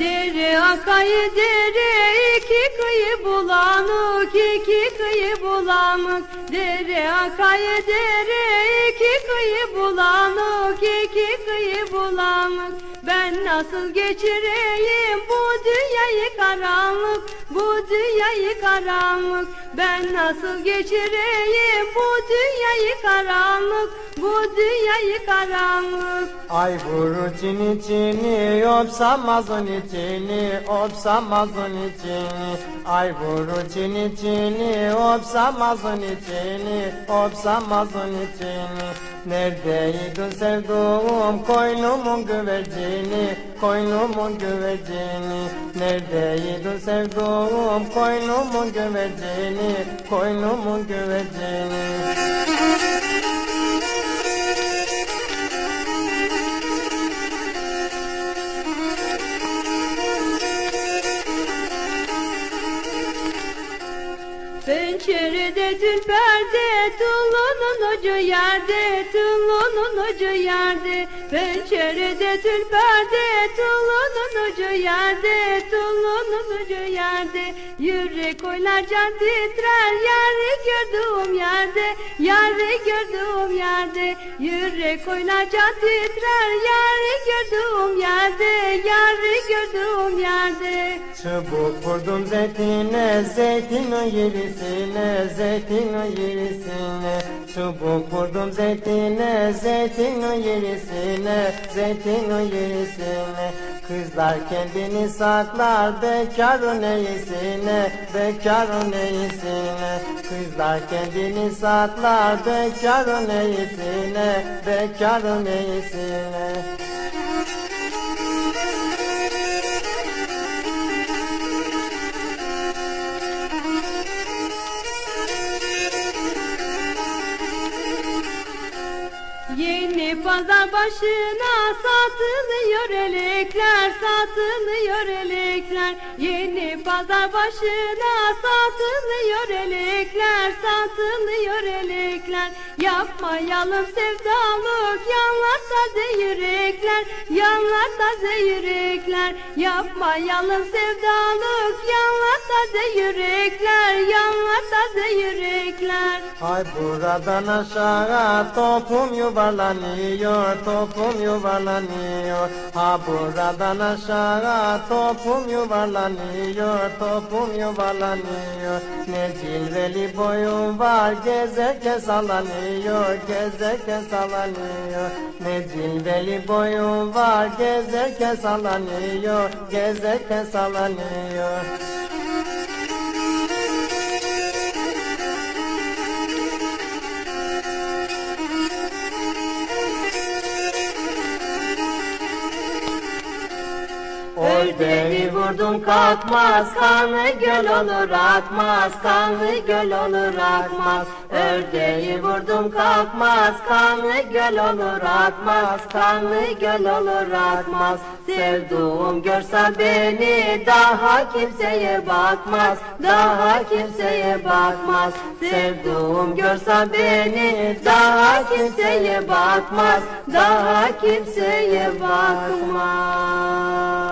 Akayı dere iki kıyı bulanık iki kıyı bulanık. Dere akayı dere iki kıyı bulanık iki kıyı bulanık. Ben nasıl geçireyim bu dünyayı karanlık bu dünyayı karanlık? Ben nasıl geçireyim bu dünyayı karanlık bu dünyayı karanlık? Ay vuru çini çini opsamazın içini opsamazın içini Ay vuru çini çini opsamazın içini opsamazın içini. Neredeydin sevduğum koynumun güvercini koynumun güvercini. Neredeydin sevduğum koynumun güvercini koynumun güvercini Pencerede tülberde Tullunun ucu yerde Tullunun ucu yerde. Pencerede tülberde Tullunun ucu yerde Tullunun ucu yerde Yürek oynarken titrer Yarı gördüğüm yerde Yarı gördüğüm yerde Yürek oynarken titrer Yarı gördüğüm yerde Yarı gördüğüm yerde Çubuk vurdum zeytine, zeytinin yerisine, zeytinin yerisine. Çubuk vurdum zeytine, zeytinin yerisine, zeytinin yerisine. Kızlar kendini saklar, bekarın iyisine, bekarın iyisine. Kızlar kendini saklar, bekarın iyisine, bekarın iyisine. Yeni pazar başına satılıyor elekler, satılıyor elekler. Yeni pazar başına satılıyor elekler, satılıyor elekler. Yapmayalım sevdalık, yanlar taze yürekler, yanlar taze yürekler. Yapmayalım sevdalık, yanlar taze yürekler, taze yürekler. Ay buradan aşağı topum yuvarlanıyor, topum yuvarlanıyor. Ha buradan aşağı topum yuvarlanıyor, topum yuvarlanıyor. Ne cilveli boyun var, gezerken sallanıyor, gezerken sallanıyor. Ne cilveli boyun var, gezerken sallanıyor, gezerken sallanıyor. Ördeği vurdum kalkmaz, kanlı göl olur akmaz, kanlı göl olur akmaz. Ördeği vurdum kalkmaz, kanlı göl olur akmaz, kanlı göl olur akmaz. Sevduğum görse beni daha kimseye bakmaz, daha kimseye bakmaz. Sevduğum görse beni daha kimseye bakmaz, daha kimseye bakmaz.